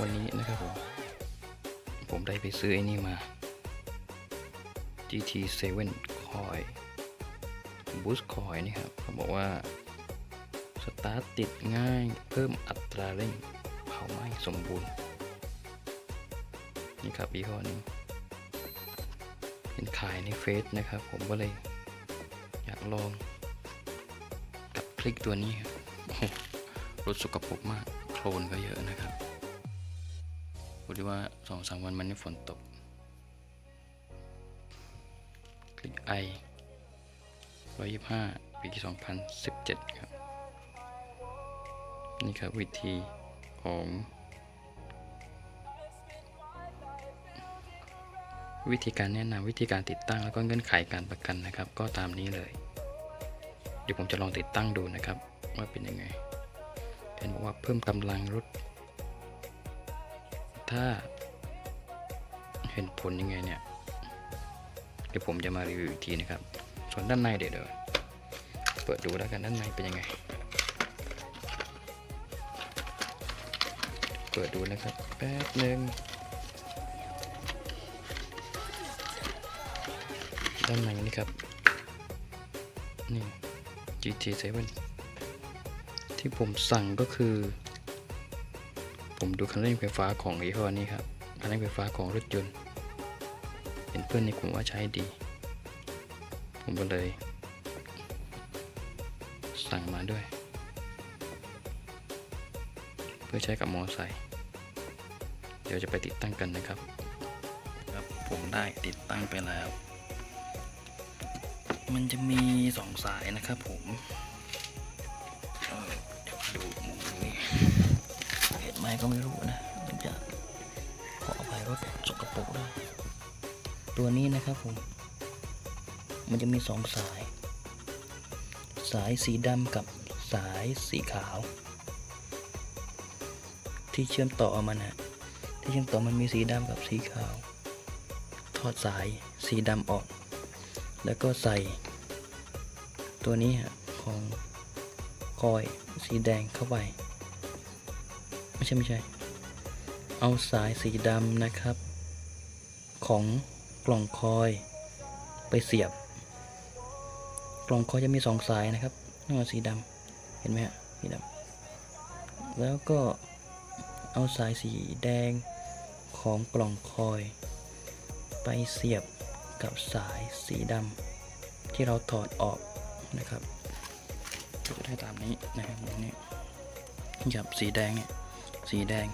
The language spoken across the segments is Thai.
วันนี้นะครับผม ผมได้ไปซื้อไอ้นี่มา GT7 Coil Boost Coil นี่ครับเขาบอกว่าสตาร์ทติดง่ายเพิ่มอัตราเร่งเผาไหม้สมบูรณ์ นี่ครับยี่ห้อนี้เห็นขายในเฟซนะครับ ผมก็เลยอยากลองกับคลิกตัวนี้ครับรถสกปรกมาก โคลนก็เยอะนะครับ พูดได้ว่าสองสามวันมันนี่ฝนตก คลิกไอร้อยยี่ห้าปีสองพันสิบเจ็ดครับ นี่ครับวิธีของวิธีการแนะนำวิธีการติดตั้งแล้วก็เงื่อนไขการประกันนะครับ ก็ตามนี้เลย เดี๋ยวผมจะลองติดตั้งดูนะครับ ว่าเป็นยังไงเห็นบอกว่าเพิ่มกำลังรถ ถ้าเห็นผลยังไงเนี่ย เดี๋ยวผมจะมารีวิวอีกทีนะครับ ส่วนด้านในเดี๋ยวเดี๋ยวเปิดดูแล้วกันด้านในเป็นยังไง เปิดดูนะครับแป๊บหนึ่งด้านในนี่ครับ นี่ GT7 ที่ผมสั่งก็คือ ผมดูคันเร่งไฟฟ้าของยี่ห้อนี้ครับคันเร่งไฟฟ้าของรถยนต์เห็นเพื่อนในกลุ่มว่าใช้ดี ผมก็เลย สั่งมาด้วย เพื่อใช้กับมอไซค์เดี๋ยวจะไปติดตั้งกันนะครับครับผมได้ติดตั้งไปแล้ว มันจะมีสองสายนะครับผม เดี๋ยวมาดูมุมนี้ เห็นไหมก็ไม่รู้นะมันจะขออภัยรถสกปรกด้วยตัวนี้นะครับผม มันจะมีสองสาย สายสีดำกับสายสีขาว ที่เชื่อมต่อมันนะที่เชื่อมต่อมันมีสีดำกับสีขาว ทอดสายสีดำออก แล้วก็ใส่ ตัวนี้ฮะของคอยสีแดงเข้าไป ไม่ใช่ไม่ใช่ เอาสายสีดำนะครับ ของกล่องคอยไปเสียบ กล่องคอยจะมีสองสายนะครับนี่นสีดำเห็นไหมฮะสีดำแล้วก็เอาสายสีแดงของกล่องคอย ไปเสียบกับสายสีดำที่เราถอดออกนะครับก็จะได้ตามนี้นะครับอย่างนี้หยับสีแดงเนี่ย สีแดง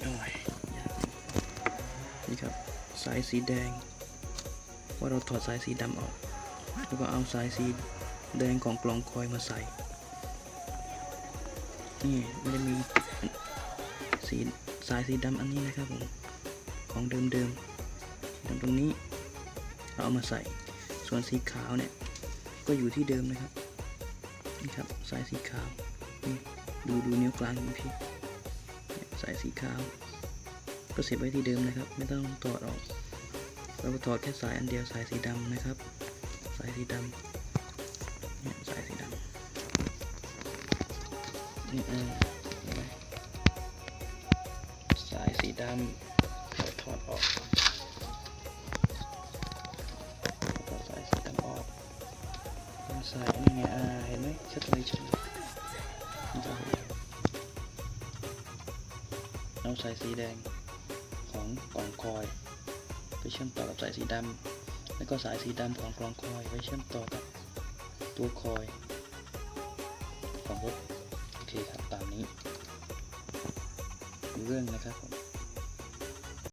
โอ้ยนี่ครับสายสีแดง ว่าเราถอดสายสีดำออก แล้วก็เอาสายสีแดงของกล่องคอยมาใส่ นี่มันจะมีสีสายสีดำอันนี้นะครับผมของเดิมเดิมๆตรงนี้เราเอามาใส่ ส่วนสีขาวเนี่ยก็อยู่ที่เดิมนะครับนี่ครับสายสีขาวนี่ ดูดูนิ้วกลางของพี่เนี่ยสายสีขาว ก็เสียบไว้ที่เดิมนะครับ ไม่ต้องถอดออก เราถอดแค่สายอันเดียวสายสีดำนะครับ สายสีดำเนี่ยสายสีดำนี่เออเนไหมสายสีดำเราถอดออกแล้วสายสีดำออกสายนี่ไงอ่าเห็นไหมชัดเลยชัดเลย เอาสายสีแดงของกล่องคอย ไปเชื่อมต่อกับสายสีดำแล้วก็สายสีดำของกล่องคอยไว้เชื่อมต่อกับตัวคอยของรถโอเคครับตามนี้ เรื่องนะครับผม